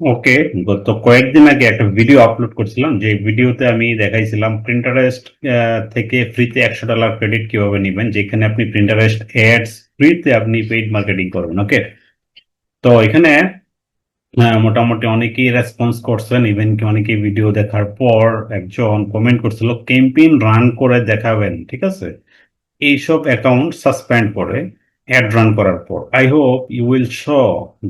ওকে, গত কয়েকদিন আগে একটা ভিডিও আপলোড করছিলাম, যে ভিডিওতে আমি দেখাইছিলাম প্রিন্টারেস্ট থেকে ফ্রিতে একশো ডলার ক্রেডিট কীভাবে নেবেন, যেখানে আপনি প্রিন্টারেস্ট অ্যাডস ফ্রিতে আপনি পেইড মার্কেটিং করবেন ওকে তো এখানে মোটামুটি অনেকেই রেসপন্স করছেন ইভেন কি অনেকেই ভিডিও দেখার পর একজন কমেন্ট করছিল ক্যাম্পেইন রান করে দেখাবেন ঠিক আছে? এইসব অ্যাকাউন্ট সাসপেন্ড করে। অ্যাড রান করার পর। Hope you will show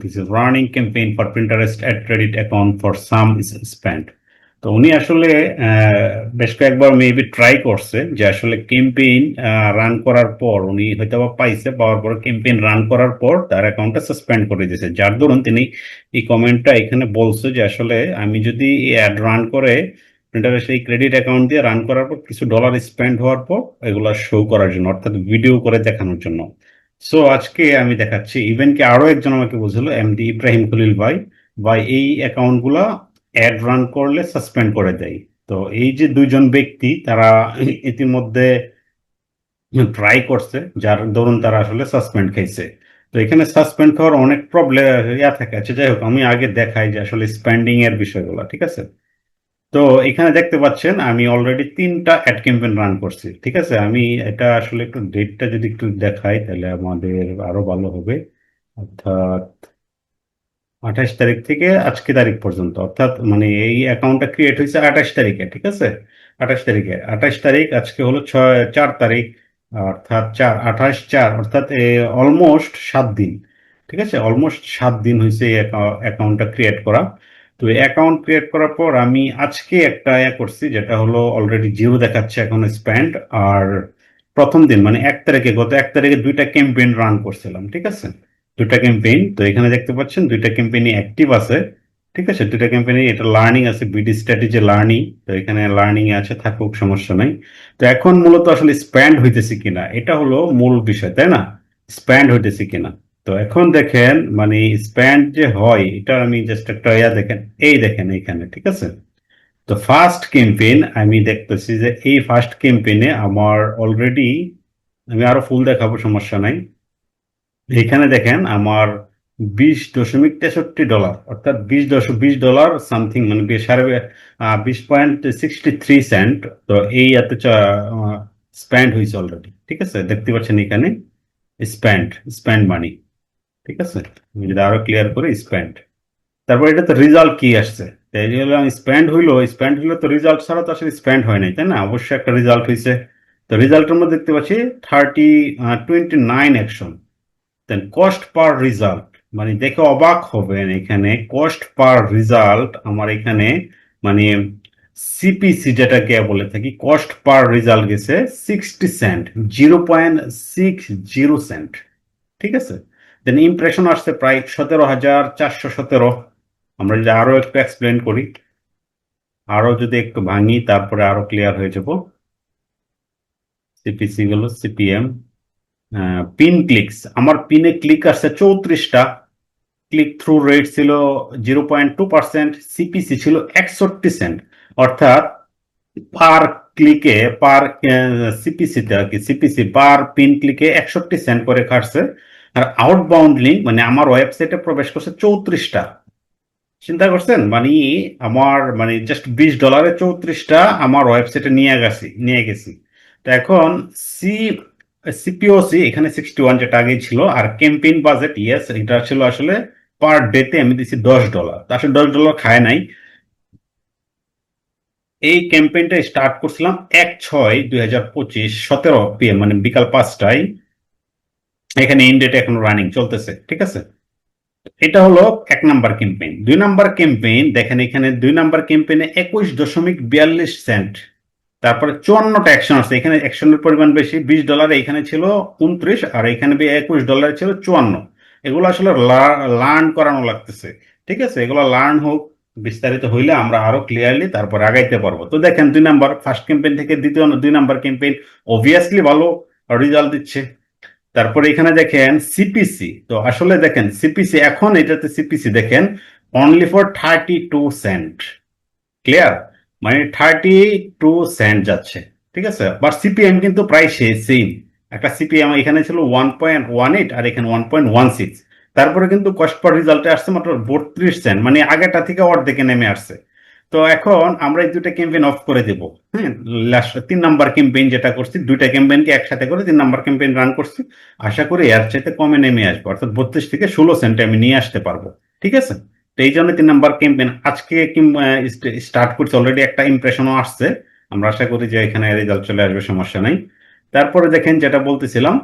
this is running campaign for Pinterest ad credit account for some is spend তো উনি আসলে বেশ কয়েকবার মেবি ট্রাই করছে যে আসলে ক্যাম্পেইন রান করার পর উনি হয়তো বা পাইছে, পাওয়ার পর ক্যাম্পেইন রান করার পর তার অ্যাকাউন্টটা সাসপেন্ড করে দিয়েছে। যার দরুন তিনি এই কমেন্টটা এখানে বলছে যে আসলে আমি যদি অ্যাড রান করে প্রিন্টারেস্ট এই ক্রেডিট অ্যাকাউন্ট দিয়ে রান করার পর কিছু ডলার স্পেন্ড হওয়ার পর এগুলা শো করার জন্য, অর্থাৎ ভিডিও করে দেখানোর জন্য। সো আজকে আমি দেখাচ্ছি ইভেন কি আরও একজন আমাকে বলছিল এমডি ইব্রাহিম খলিল ভাই ভাই, এই অ্যাকাউন্টগুলা অ্যাড রান করলে সাসপেন্ড করে দেয়। তো এই যে দুইজন ব্যক্তি, তারা ইতিমধ্যে ট্রাই করছে, যার দরুন তারা আসলে সাসপেন্ড খাইছে। তো এখানে সাসপেন্ড খাওয়ার অনেক প্রবলেম ইয়া থাকে। আচ্ছা যাই হোক, আমি আগে দেখাই যে আসলে স্পেন্ডিং এর বিষয়গুলো, ঠিক আছে? তো এখানে দেখতে পাচ্ছেন, আমি অলরেডি তিনটা অ্যাড ক্যাম্পেন রান করছি, ঠিক আছে? আমি এটা আসলে একটু ডেটটা যদি একটু দেখাই, তাহলে আমাদের আরও ভালো হবে। অর্থাৎ আঠাশ তারিখ থেকে আজকে তারিখ পর্যন্ত, অর্থাৎ মানে এই অ্যাকাউন্টটা ক্রিয়েট হয়েছে আঠাশ তারিখে, ঠিক আছে? আঠাশ তারিখে। আঠাশ তারিখ, আজকে হলো ছয়, চার তারিখ, অর্থাৎ চার, আঠাশ চার, অর্থাৎ অলমোস্ট সাত দিন, ঠিক আছে? অলমোস্ট সাত দিন হয়েছে এই অ্যাকাউন্টটা ক্রিয়েট করা। তো অ্যাকাউন্ট ক্রিয়েট করার পর আমি আজকে একটা ইয়ে করছি, যেটা হলো অলরেডি জিরো দেখাচ্ছে এখন স্প্যান্ড আর প্রথম দিন মানে এক তারিখে, গত এক তারিখে দুইটা ক্যাম্পেইন রান করছিলাম, ঠিক আছে? দুইটা ক্যাম্পেইন তো এখানে দেখতে পাচ্ছেন দুইটা ক্যাম্পেইনই অ্যাক্টিভ আছে, ঠিক আছে? দুইটা ক্যাম্পেইনে এটা লার্নিং আছে বিডি স্ট্র্যাটেজি লার্নিং তো এখানে লার্নিং আছে, থাকুক, সমস্যা নাই। তো এখন মূলত আসলে স্প্যান্ড হইতেছে কিনা, এটা হলো মূল বিষয়, তাই না? স্প্যান্ড হইতেছে কিনা। তো এখন দেখেন মানে স্প্যান্ড যে হয় এটা আমি জাস্ট একটা ইয়া দেখেন, এই দেখেন এইখানে ঠিক আছে? তো ফার্স্ট ক্যাম্পেইন আমি দেখতেছি যে এই ফার্স্ট ক্যাম্পেইনে আমার অলরেডি আমি আরও ফুল দেখাবো, সমস্যা নাই। এখানে দেখেন, আমার বিশ দশমিক তেষট্টি ডলার, অর্থাৎ বিশ দশ, বিশ ডলার সামথিং মানে সাড়ে বিশ পয়েন্ট সিক্সটি থ্রি সেন্ট তো এই এত স্প্যান্ড হয়েছে অলরেডি ঠিক আছে? দেখতে পাচ্ছেন এখানে স্প্যান্ড স্প্যান্ড মানি ঠিক আছে? আমি যদি আরও ক্লিয়ার করে স্প্যান্ড তারপর এটা তো রেজাল্ট কি আসছে? তাই স্প্যান্ড হইল স্প্যান্ড হইল তো রেজাল্ট ছাড়া তো আসলে স্প্যান্ড হয় নাই, তাই না? অবশ্যই একটা রেজাল্ট হয়েছে তো রেজাল্টের মধ্যে দেখতে পাচ্ছি thirty twenty nine action then cost per result মানে দেখে অবাক হবেন এখানে কস্ট পার রেজাল্ট আমার এখানে মানে সিপিসি যেটাকে বলে থাকি কস্ট পার রেজাল্ট গেছে sixty cent zero point six zero cent ঠিক আছে? দেন ইমপ্রেশন আসছে প্রায় সতেরো হাজার চারশো সতেরো। আমরা যদি আরও একটু এক্সপ্লেন করি, আরও যদি একটু ভাঙি, তারপরে আরও ক্লিয়ার হয়ে যাব। সিপিসি গুলো সিপিএম পিন ক্লিকস আমার পিনে ক্লিক আসছে চৌত্রিশটা। ক্লিক থ্রু রেট ছিল zero point two percent CPC ছিল একষট্টি সেন্ট অর্থাৎ পার ক্লিকে পার কি সিপিসি পার পিন ক্লিকে একষট্টি সেন্ট করে কাটছে আর আউটবাউন্ড লিঙ্ক মানে আমার ওয়েবসাইটে প্রবেশ করছে চৌত্রিশটা। চিন্তা করছেন? মানে আমার মানে জাস্ট বিশ ডলারে চৌত্রিশটা আমার ওয়েবসাইটে নিয়ে গেছি নিয়ে গেছি। তো এখন সি সিপিওসি এখানে সিক্সটি ওয়ান যেটা আগে ছিল, আর ক্যাম্পেইন বাজেট ইয়েস এটা ছিল আসলে পার ডেতে আমি দিচ্ছি দশ ডলার আসলে দশ ডলার খায় নাই। এই ক্যাম্পেইনটা স্টার্ট করছিলাম এক ছয় দুই হাজার পঁচিশ, সতেরো পিএম মানে বিকাল পাঁচটায়। এখানে ইন্ডেট এখন রানিং চলতেছে, ঠিক আছে? এটা হলো এক নাম্বার ক্যাম্পেইন দুই নাম্বার ক্যাম্পেইন দেখেন এখানে দুই নাম্বার ক্যাম্পেইনে একুশ দশমিক বিয়াল্লিশ সেন্ট তারপরে চুয়ান্নটা অ্যাকশন আছে, এখানে অ্যাকশনের পরিমাণ বেশি, বিশ ডলার এখানে ছিল উনত্রিশ, আর এখানে একুশ ডলার ছিল চুয়ান্ন। এগুলো আসলে লার্ন করানো লাগতেছে, ঠিক আছে? এগুলো লার্ন হোক, বিস্তারিত হইলে আমরা আরও ক্লিয়ারলি তারপর আগাইতে পারব। তো দেখেন দুই নাম্বার ফার্স্ট ক্যাম্পেইন থেকে দ্বিতীয়, দুই নাম্বার ক্যাম্পেইন অবভিয়াসলি ভালো রেজাল্ট দিচ্ছে। তারপরে এখানে দেখেন সিপিসি তো আসলে দেখেন সিপিসি এখন এটাতে সিপিসি দেখেন only for thirty two cent clear মানে থার্টি টু সেন্ট যাচ্ছে। ঠিক আছে? বাট সিপিএম কিন্তু প্রায় সে সেম একটা সিপিএম এখানে ছিল ওয়ান পয়েন্ট ওয়ান এইট আর এখানে ওয়ান পয়েন্ট ওয়ান সিক্স তারপরে কিন্তু কস্ট পার রেজাল্টে আসছে মাত্র বত্রিশ সেন্ট মানে আগেটা থেকে অর্ধেকে নেমে আসছে। তো এখন আমরা এই দুইটা ক্যাম্পেইন অফ করে দেব হ্যাঁ? লাস্ট তিন নাম্বার ক্যাম্পেইন যেটা করছি, দুইটা ক্যাম্পেইনকে একসাথে করে তিন নাম্বার ক্যাম্পেইন রান করছি। আশা করি এর চাইতে কমে নেমে আসব, অর্থাৎ বত্রিশ থেকে ষোলো সেন্টে আমি নিয়ে আসতে পারব, ঠিক আছে? তো এই জন্য তিন নাম্বার ক্যাম্পেইন আজকে স্টার্ট করছি অলরেডি একটা ইমপ্রেশনও আসছে। আমরা আশা করি যে এখানে রেজাল্ট চলে আসবে, সমস্যা নাই। তারপরে দেখেন যেটা বলতেছিলাম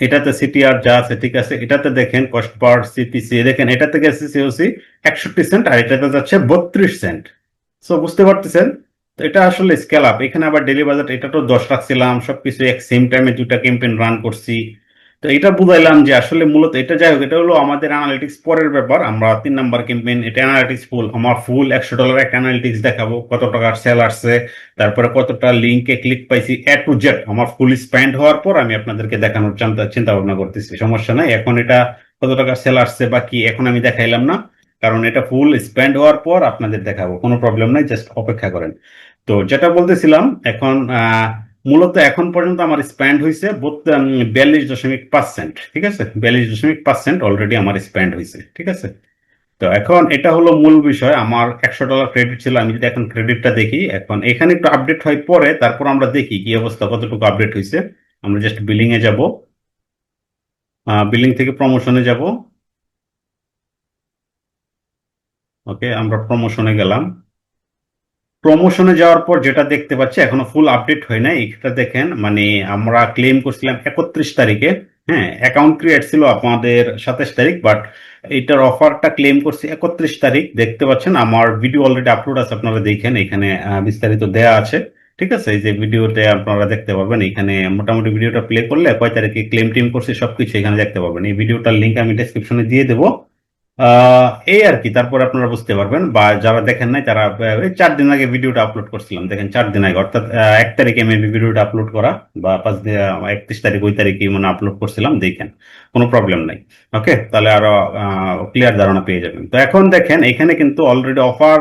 এটাতে সিটিআর যা আছে, ঠিক আছে, এটাতে দেখেন কস্ট পার সিপিসি দেখেন এটাতে গেছে সিওসি একষট্টি সেন্ট আর এটাতে যাচ্ছে বত্রিশ সেন্ট সো বুঝতে পারতেছেন? তো এটা আসলে স্কেল আপ এখানে আবার ডেলি বাজার এটা তো দশ রাখছিলাম, সবকিছু এক সেম টাইমে দুটা ক্যাম্পেইন রান করছি। তো এটা বুঝাইলাম যে আসলে মূলত এটা যাই হোক এটা হলো আমাদের অ্যানালিটিক্স পরের ব্যাপার। আমরা তিন নাম্বার ক্যাম্পেইন এটা অ্যানালিটিক্স ফুল আমার ফুল একশো ডলার একটা অ্যানালিটিক্স দেখাবো কত টাকার সেল আসছে তারপরে কতটা লিঙ্কে ক্লিক পাইছি এ টু জেড আমার ফুল স্পেন্ড হওয়ার পর আমি আপনাদেরকে দেখানোর চিন্তা ভাবনা করতেছি সমস্যা নাই। এখন এটা কত টাকার সেল আসছে বা কি এখন আমি দেখাইলাম না। কারণ এটা ফুল স্পেন্ড হওয়ার পর আপনাদের দেখাবো কোনো প্রবলেম নাই জাস্ট অপেক্ষা করেন। তো যেটা বলতেছিলাম এখন আহ, মূলত এখন পর্যন্ত আমার স্পেন্ড হয়েছে বিয়াল্লিশ দশমিক পার্সেন্ট ঠিক আছে? বিয়াল্লিশ দশমিক পার্সেন্ট অলরেডি আমার স্পেন্ড হয়েছে ঠিক আছে? তো এখন এটা হলো মূল বিষয়, আমার একশো ডলার ক্রেডিট ছিল, আমি যদি এখন ক্রেডিটটা দেখি, এখন এখানে একটু আপডেট হয় পরে, তারপর আমরা দেখি কি অবস্থা, কতটুকু আপডেট হয়েছে আমরা জাস্ট বিলিং এ যাব। বিলিং থেকে প্রমোশনে যাব। ওকে, আমরা প্রমোশনে গেলাম। প্রমোশনে যাওয়ার পর যেটা দেখতে পাচ্ছি, এখনও ফুল আপডেট হয় না এটা দেখেন মানে আমরা ক্লেম করছিলাম একত্রিশ তারিখে। হ্যাঁ অ্যাকাউন্ট ক্রিয়েট ছিল আমাদের সাতাশ তারিখ বাট এটার অফারটা ক্লেম করছি একত্রিশ তারিখ। দেখতে পাচ্ছেন, আমার ভিডিও অলরেডি আপলোড আছে, আপনারা দেখেন, এখানে বিস্তারিত দেয়া আছে। ঠিক আছে? এই যে ভিডিওতে আপনারা দেখতে পাবেন এখানে মোটামুটি ভিডিওটা প্লে করলে কয় তারিখে ক্লেম টিম করছি সবকিছু এখানে দেখতে পাবেন এই ভিডিওটার লিঙ্ক আমি ডেসক্রিপশনে দিয়ে দেবো। এই আর কি, তারপর আপনারা বুঝতে পারবেন, বা যারা দেখেন নাই তারা চার দিন আগে ভিডিওটা আপলোড করছিলাম, দেখেন চার দিন আগে, অর্থাৎ এক তারিখে আমি ভিডিওটা আপলোড করা, বা পাঁচ দিন একত্রিশ তারিখ, ওই তারিখে মানে আপলোড করছিলাম, দেখেন, কোনো প্রবলেম নাই ওকে তাহলে আরও ক্লিয়ার ধারণা পেয়ে যাবেন। তো এখন দেখেন, এখানে কিন্তু অলরেডি অফার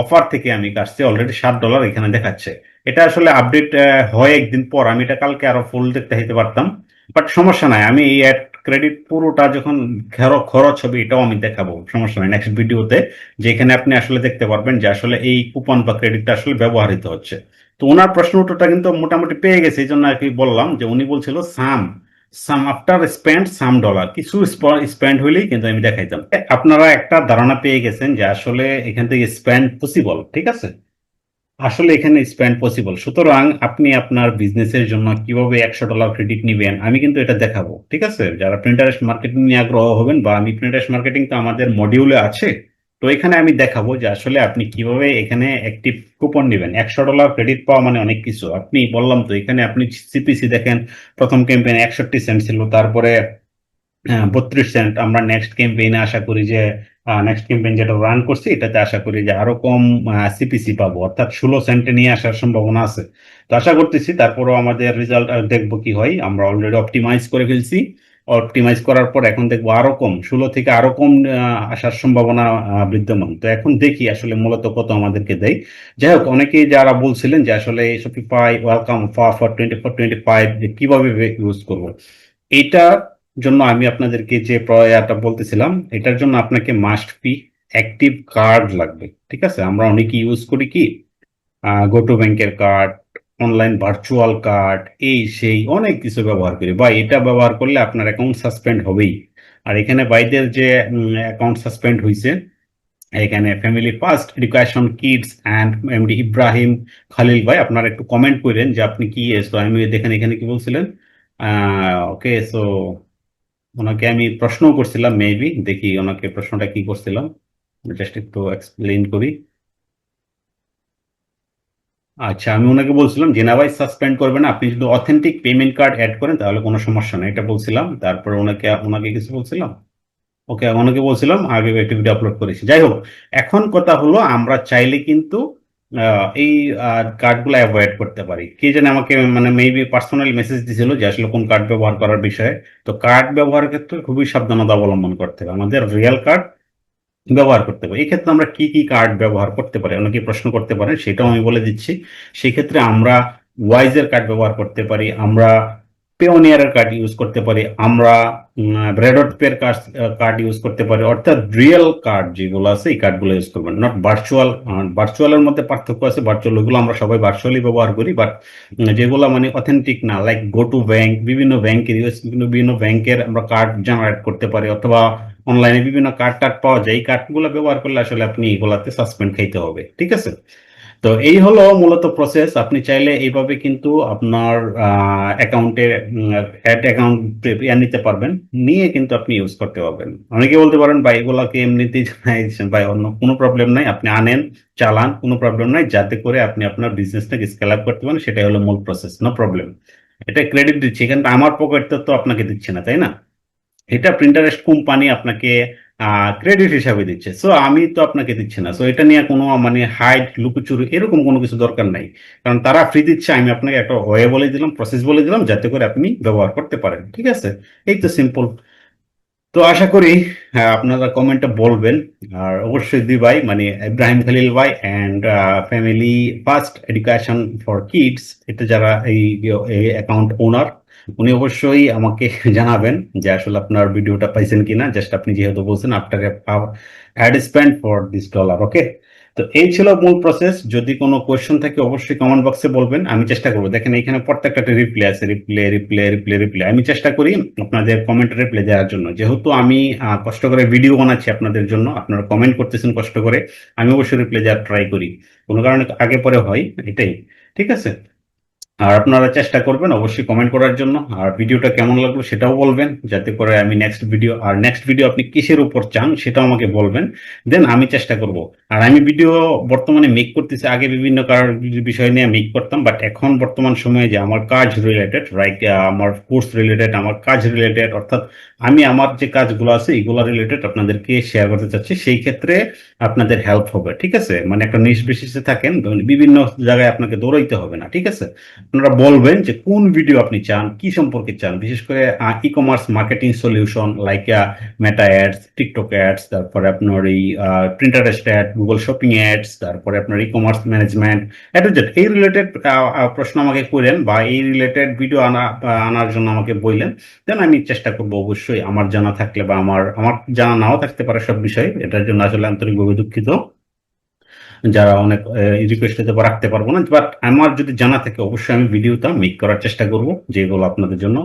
অফার থেকে আমি কাটছি অলরেডি সাত ডলার এখানে দেখাচ্ছে। এটা আসলে আপডেট হয় একদিন পর, আমি এটা কালকে আরও ফুল দেখতে হইতে পারতাম বাট সমস্যা নাই, আমি এই অ্যাড ক্রেডিট পুরোটা যখন খর- খরচ হবে, এটাও আমি দেখাবো, সমস্যা নাই। নেক্সট ভিডিওতে যেখানে আপনি আসলে দেখতে পারবেন যে আসলে এই কুপন বা ক্রেডিটটা আসলে ব্যবহৃত হচ্ছে। তো ওনার প্রশ্ন উত্তরটা কিন্তু মোটামুটি পেয়ে গেছে এই জন্য আর কি বললাম যে উনি বলছিল, some some after spend some dollar কিছু স্পেন্ড হইলেই কিন্তু আমি দেখাইতাম। আপনারা একটা ধারণা পেয়ে গেছেন যে আসলে এখান থেকে স্পেন্ড পসিবল ঠিক আছে? আসলে এখানে স্পেন্ড পসিবল সুতরাং আপনি আপনার বিজনেসের জন্য কীভাবে একশো ডলার ক্রেডিট নিবেন, আমি কিন্তু এটা দেখাবো, ঠিক আছে? যারা প্রিন্টারেস্ট মার্কেটিং নিয়ে আগ্রহ হবেন বা আমি প্রিন্টারেস্ট মার্কেটিং তো আমাদের মডিউলে আছে, তো এখানে আমি দেখাবো যে আসলে আপনি কীভাবে এখানে একটি কুপন নেবেন। একশো ডলার ক্রেডিট পাওয়া মানে অনেক কিছু। আপনি বললাম তো, এখানে আপনি সিপিসি দেখেন, প্রথম ক্যাম্পেইন একষট্টি সেন্ট ছিল, তারপরে বত্রিশ সেন্ট আমরা নেক্সট ক্যাম্পেইনে আশা করি যে নেক্সট ক্যাম্পেইন যেটা রান করছি, এটাতে আশা করি যে আরও কম সিপিসি পাবো। অর্থাৎ ষোলো সেন্টে নিয়ে আসার সম্ভাবনা আছে। তো আশা করতেছি তারপরও আমাদের রেজাল্ট দেখব কি হয়। আমরা অলরেডি অপটিমাইজ করে ফেলছি। অপটিমাইজ করার পর এখন দেখব আরও কম, ষোলো থেকে আরও কম আসার সম্ভাবনা বিদ্যমান। তো এখন দেখি আসলে মূলত কত আমাদেরকে দেয়। যাই হোক, অনেকেই যারা বলছিলেন যে আসলে welcome for twenty four twenty five কীভাবে ইউজ করব। এইটার জন্য আমি আপনাদেরকে যে প্রয়াটা বলতেছিলাম, এটার জন্য আপনাকে মাস্ট বি অ্যাক্টিভ কার্ড লাগবে, ঠিক আছে? আমরা অনেকে ইউজ করি কি গোটো ব্যাংকের কার্ড অনলাইন ভার্চুয়াল কার্ড এই সেই অনেক কিছু ব্যবহার করি। বা এটা ব্যবহার করলে আপনার অ্যাকাউন্ট সাসপেন্ড হবেই। আর এখানে বাইদের যে অ্যাকাউন্ট সাসপেন্ড হয়েছে এখানে family first education kids and MD Ibrahim Khalil ভাই, আপনারা একটু কমেন্ট করেন যে আপনি কি আমি দেখেন এখানে কি বলছিলেন? ওকে সো ওনাকে আমি প্রশ্ন করছিলাম মেবি দেখি ওনাকে প্রশ্নটা কি করছিলাম। জাস্ট একটু এক্সপ্লেন করি। আচ্ছা আমি ওনাকে বলছিলাম জেনা ভাই সাসপেন্ড করবেন আপনি যদি অথেন্টিক পেমেন্ট কার্ড অ্যাড করেন, তাহলে কোনো সমস্যা নেই। এটা বলছিলাম, তারপর ওনাকে ওনাকে কিছু বলছিলাম? ওকে, ওনাকে বলছিলাম, আগে অ্যাক্টিভিটি আপলোড করেছি। যাই হোক, এখন কথা হলো, আমরা চাইলে কিন্তু এই কার্ডগুলো অ্যাভয়েড করতে পারি। কে জানে আমাকে মানে মেবি পার্সোনাল মেসেজ দিছিল যে আসলে কোন কার্ড ব্যবহার করার বিষয়ে। তো কার্ড ব্যবহারের ক্ষেত্রে খুবই সাবধানতা অবলম্বন করতে হবে। আমাদের রিয়েল কার্ড ব্যবহার করতে পারি এই ক্ষেত্রে আমরা কি কি কার্ড ব্যবহার করতে পারি? অনেকে প্রশ্ন করতে পারেন, সেটাও আমি বলে দিচ্ছি। সেই ক্ষেত্রে আমরা ওয়াইজের কার্ড ব্যবহার করতে পারি, আমরা পেওনিয়ারের কার্ড ইউজ করতে পারি, আমরা রেডট পের কার্ড ইউজ করতে পারে। অর্থাৎ রিয়েল কার্ড যেগুলো আছে, এই কার্ডগুলো ইউজ করবেন। নট ভার্চুয়াল ভার্চুয়ালের মধ্যে পার্থক্য আছে। ভার্চুয়াল ওগুলো আমরা সবাই ভার্চুয়ালি ব্যবহার করি বাট যেগুলো মানে অথেন্টিক না। লাইক গো টু ব্যাংক বিভিন্ন ব্যাংকের ইউএস বিভিন্ন ব্যাংকের আমরা কার্ড জেনারেট করতে পারি, অথবা অনলাইনে বিভিন্ন কার্ড টার্ড পাওয়া যায়। এই কার্ডগুলো ব্যবহার করলে আসলে আপনি এগুলাতে সাসপেন্ড খাইতে হবে। ঠিক আছে? তো এই হলো মূলত প্রসেস আপনি চাইলে এইভাবে কিন্তু আপনার অ্যাকাউন্টে অ্যাড অ্যাকাউন্ট নিতে পারবেন। নিয়ে কিন্তু আপনি ইউজ করতে পারবেন। অনেকে বলতে পারেন, ভাই, এগুলাকে এমনিতেই জানাইছেন ভাই, অন্য কোনো প্রবলেম নাই। আপনি আনেন, চালান, কোনো প্রবলেম নাই। যাতে করে আপনি আপনার বিজনেসটাকে স্কেল আপ করতে পারেন, সেটাই হলো মূল প্রসেস নো প্রবলেম এটা ক্রেডিট দিচ্ছি। কিন্তু আমার পকেটটা তো আপনাকে দিচ্ছে না, তাই না? এটা প্রিন্টারেস্ট কোম্পানি আপনাকে ক্রেডিট হিসাবে দিচ্ছে। সো আমি তো আপনাকে দিচ্ছি না। সো এটা নিয়ে কোনো মানে হাইট লুকুচুরি এরকম কোনো কিছু দরকার নাই। কারণ তারা ফ্রি দিচ্ছে, আমি আপনাকে একটা ওয়ে বলে দিলাম প্রসেস বলে দিলাম, যাতে করে আপনি ব্যবহার করতে পারেন। ঠিক আছে? এই তো সিম্পল তো আশা করি আপনারা কমেন্টে বলবেন। আর অবশ্যই দি ভাই মানে ইব্রাহিম খালিল ভাই and family first education for kids এটা যারা এই অ্যাকাউন্ট ওনার উনি অবশ্যই আমাকে জানাবেন যে আসলে আপনার ভিডিওটা পাইছেন কিনা। জাস্ট আপনি যেহেতু বলছেন after ad spend for this dollar okay তো এই ছিল মূল প্রসেস যদি কোনো কোয়েশ্চেন থাকে, অবশ্যই কমেন্ট বক্সে বলবেন। আমি চেষ্টা করব। দেখেন, এখানে প্রত্যেকটা রিপ্লে আছে। রিপ্লে রিপ্লে রিপ্লে রিপ্লে আমি চেষ্টা করি আপনাদের কমেন্ট রিপ্লে দেওয়ার জন্য। যেহেতু আমি কষ্ট করে ভিডিও বানাচ্ছি আপনাদের জন্য, আপনারা কমেন্ট করতেছেন কষ্ট করে, আমি অবশ্যই রিপ্লে দেওয়ার ট্রাই করি। কোনো কারণে আগে পরে হয়, এটাই। ঠিক আছে? আর আপনারা চেষ্টা করবেন অবশ্যই কমেন্ট করার জন্য। আর ভিডিওটা কেমন লাগল সেটাও বলবেন, যাতে করে আমি নেক্সট ভিডিও আর নেক্সট ভিডিও আপনি কিসের উপর চান সেটাও আমাকে বলবেন। দেন আমি চেষ্টা করব। আর আমি ভিডিও বর্তমানে মেক করতেছি, আগে বিভিন্ন কার বিষয় নিয়ে মেক করতাম বাট এখন বর্তমান সময়ে যে আমার কাজ রিলেটেড রাইট আমার কোর্স রিলেটেড আমার কাজ রিলেটেড অর্থাৎ আমি আমার যে কাজগুলো আছে, এগুলো রিলেটেড আপনাদেরকে শেয়ার করতে চাচ্ছি, সেই ক্ষেত্রে আপনাদের হেল্প হবে, ঠিক আছে? মানে একটা নিশ থাকেন, বিভিন্ন জায়গায় আপনাকে দৌড়াইতে হবে না, ঠিক আছে? আপনারা বলবেন যে কোন ভিডিও আপনি চান, কি সম্পর্কে চান? বিশেষ করে e commerce marketing solution like Meta ads TikTok ads তারপরে আপনার এই Pinterest ad Google shopping ads তারপরে আপনার ই কমার্স ম্যানেজমেন্ট অ্যাডজেট এই রিলেটেড প্রশ্ন আমাকে করেন বা এই রিলেটেড ভিডিও আনা আনার জন্য আমাকে বললেন দেন আমি চেষ্টা করব অবশ্যই আমার জানা থাকলে বা আমার আমার জানা নাও থাকতে পারে সব বিষয়ে, এটার জন্য আসলে আন্তরিকভাবে দুঃখিত। যারা অনেক রিকোয়েস্ট রাখতে পারব না বাট আমার যদি জানা থাকে, অবশ্যই আমি ভিডিওটা মেক করার চেষ্টা করব, যেগুলো আপনাদের জন্য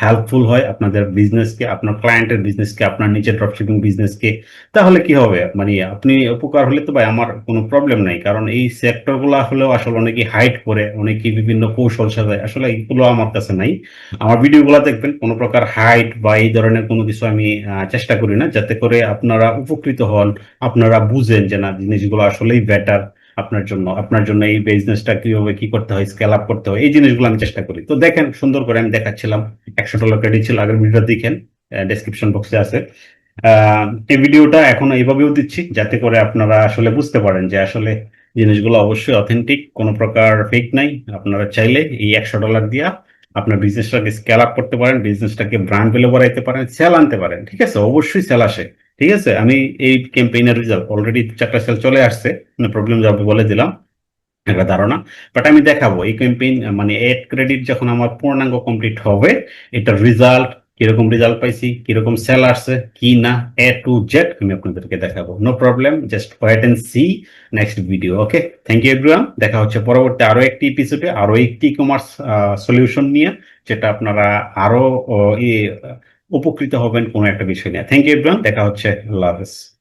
হেল্পফুল হয় আপনাদের বিজনেসকে আপনার ক্লায়েন্টের বিজনেসকে আপনার নিজের ড্রপশিপিং বিজনেসকে তাহলে কি হবে? মানে আপনি উপকার হলে তো ভাই আমার কোনো প্রবলেম নাই, কারণ এই সেক্টরগুলো হলেও আসলে অনেকেই হাইট করে অনেকে বিভিন্ন কৌশল সাজায়, আসলে এগুলো আমার কাছে নাই। আমার ভিডিওগুলো দেখবেন, কোনো প্রকার হাইট বা এই ধরনের কোনো কিছু আমি চেষ্টা করি না, যাতে করে আপনারা উপকৃত হন, আপনারা বুঝেন যে না, জিনিসগুলো আসলেই বেটার আপনার জন্য আপনার জন্য এই বিজনেসটা কীভাবে কি করতে হয় স্কেল আপ করতে হয়, এই জিনিসগুলো আমি চেষ্টা করি। তো দেখেন, সুন্দর করে আমি দেখাচ্ছিলাম, একশো ডলার ক্রেডিট ছিল, আগের ভিডিও দেখেন ডেসক্রিপশন বক্সে আছে। এই ভিডিওটা এখন এইভাবেও দিচ্ছি, যাতে করে আপনারা আসলে বুঝতে পারেন যে আসলে জিনিসগুলো অবশ্যই অথেন্টিক কোনো প্রকার ফেক নাই। আপনারা চাইলে এই একশো ডলার দিয়া আপনার বিজনেসটাকে স্কেল আপ করতে পারেন বিজনেসটাকে ব্র্যান্ড ভ্যালু বাড়াইতে পারেন সেল আনতে পারেন, ঠিক আছে? অবশ্যই সেল আসে। ঠিক আছে, আমি এই ক্যাম্পেইনের রেজাল্ট অলরেডি চারটা সেল চলে আসছে প্রবলেম যাবে বলে দিলাম, একটা ধারণা। বাট আমি দেখাবো, এই ক্যাম্পেইন মানে এড ক্রেডিট যখন আমার পূর্ণাঙ্গ কমপ্লিট হবে, এটার রেজাল্ট কীরকম রেজাল্ট পাইছি, কীরকম সেল আসছে, কি না এ টু জেড আমি আপনাদেরকে দেখাবো। No problem just wait and see next video okay thank you everyone দেখা হচ্ছে পরবর্তী আরও একটি এপিসোডে আরও একটি কমার্স সলিউশন নিয়ে, যেটা আপনারা আরও উপকৃত হবেন কোনো একটা বিষয় নিয়ে। থ্যাংক ইউ এভরিওয়ান দেখা হচ্ছে। আল্লাহ হাফেজ।